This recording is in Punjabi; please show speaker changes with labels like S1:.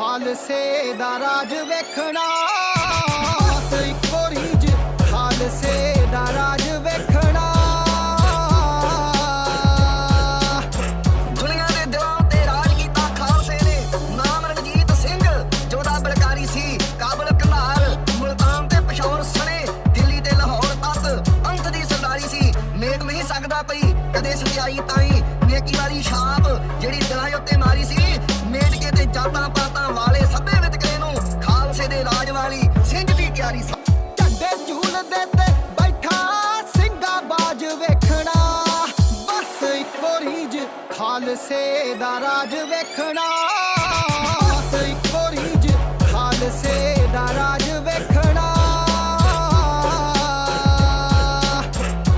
S1: ਖਾਲਸੇ ਦਾ ਰਾਜ ਵੇਖਣਾ।
S2: ਤੇ ਪਿਸ਼ੌਰ ਸਣੇ, ਦਿੱਲੀ ਤੇ ਲਾਹੌਰ ਤੱਕ। ਅੰਤ ਦੀ ਸਰਦਾਰੀ ਸੀ ਮੇਟ ਨਹੀਂ ਸਕਦਾ ਪਈ, ਕਦੇ ਸਜਾਈ ਤਾਈ। ਨੇਕੀ ਵਾਲੀ ਛਾਪ, ਜਿਹੜੀ ਦਿਲਾਂ ਉੱਤੇ ਮਾਰੀ ਸੀ, ਮੇਟ ਕੇ ਤੇ ਜਾਤਾਂ ਵਾਲੀ ਸਿੰਘ ਦੀ ਤਿਆਰੀ ਸੀ।
S1: ਝੰਡੇ ਝੂਲਦੇ ਤੇ ਬੈਠਾ ਸਿੰਘਾ ਬਾਜ ਵੇਖਣਾ। ਬਸ ਇੱਕੋ ਰੀਜ ਖਾਲਸੇ ਦਾ ਰਾਜ ਵੇਖਣਾ।